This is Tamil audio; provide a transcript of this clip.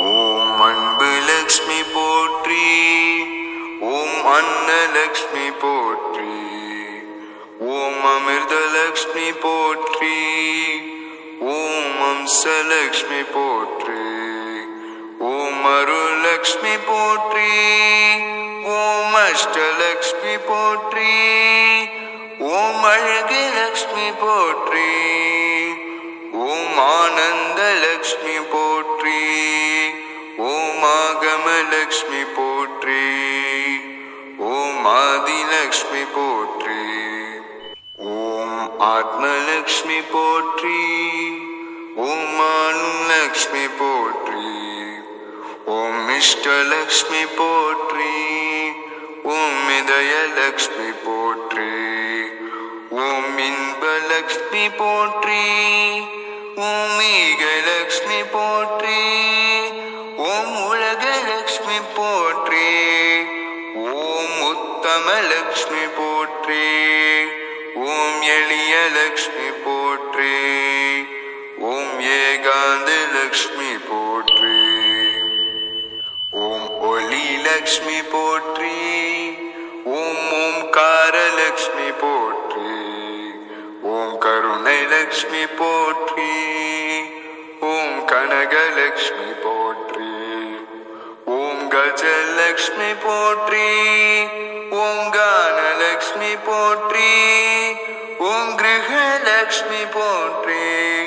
ஓம் அன்பு லக்ஷ்மி போற்றி ஓம் அன்னலக்ஷ்மி போற்றி ஓம் அமிர்தலக்ஷ்மி போற்றி ஓம் அம்சலக்ஷ்மி போற்றி ஓம் அருள்லக்ஷ்மி போற்றி ஓம் அஷ்டலக்ஷ்மி போற்றி ஓம் அழகு லக்ஷ்மி போற்றி ஓம் ஆனந்த லக்ஷ்மி போற்றி. மகாலட்சுமி போற்றி. ஓம் ஆதிலக்ஷ்மி போற்றி. ஓம் ஆத்மலக்ஷ்மி போற்றி. ஓம் ஆனுலக்ஷ்மி போற்றி. ஓம் இஷ்டலக்ஷ்மி போற்றி. ஓம் இதயலக்ஷ்மி போற்றி. ஓம் இன்பலக்ஷ்மி போற்றி. ஓம் ஈகலக்ஷ்மி போற்றி. உலகலக்ஷ்மி போற்றி. ஓம் உத்தம லக்ஷ்மி போற்றி. ஓம் எளிய லக்ஷ்மி போற்றி. ஓம் ஏகாந்த லக்ஷ்மி போற்றி. ஓம் ஒலி லக்ஷ்மி போற்றி. ஓம் ஓம்கார லக்ஷ்மி போற்றி. ஓம் கருணை லக்ஷ்மி போற்றி. ஓம் கனகலக்ஷ்மி போற்றி லக்ஷ்மி போற்றி. ஓம் லக்ஷ்மி போற்றி. ஓம் கிரகலக்ஷ்மி போற்றி.